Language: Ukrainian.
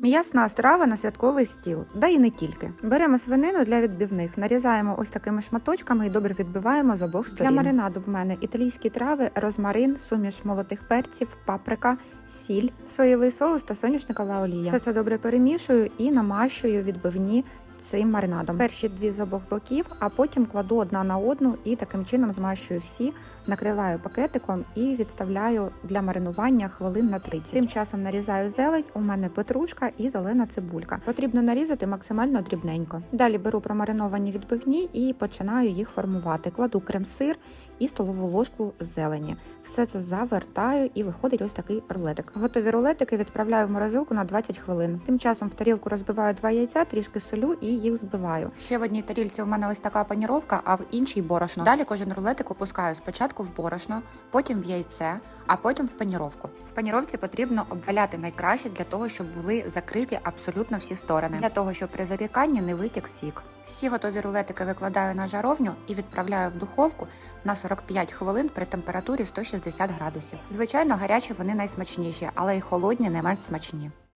М'ясна страва на святковий стіл, да і не тільки. Беремо свинину для відбивних, нарізаємо ось такими шматочками і добре відбиваємо з обох сторін. Для маринаду в мене італійські трави, розмарин, суміш молотих перців, паприка, сіль, соєвий соус та соняшникова олія. Все це добре перемішую і намащую відбивні. Цим маринадом перші дві з обох боків, а потім кладу одна на одну і таким чином змащую всі, накриваю пакетиком і відставляю для маринування хвилин на 30. Тим часом нарізаю зелень. У мене петрушка і зелена цибулька. Потрібно нарізати максимально дрібненько. Далі беру промариновані відбивні і починаю їх формувати. Кладу крем-сир і столову ложку зелені. Все це завертаю і виходить ось такий рулетик. Готові рулетики відправляю в морозилку на 20 хвилин. Тим часом в тарілку розбиваю два яйця, трішки солю і їх збиваю. Ще в одній тарілці у мене ось така паніровка, а в іншій борошно. Далі кожен рулетик опускаю спочатку в борошно, потім в яйце, а потім в паніровку. В паніровці потрібно обваляти найкраще для того, щоб були закриті абсолютно всі сторони, для того, щоб при запіканні не витік сік. Всі готові рулетики викладаю на жаровню і відправляю в духовку на 45 хвилин при температурі 160 градусів. Звичайно, гарячі вони найсмачніші, але й холодні не менш смачні.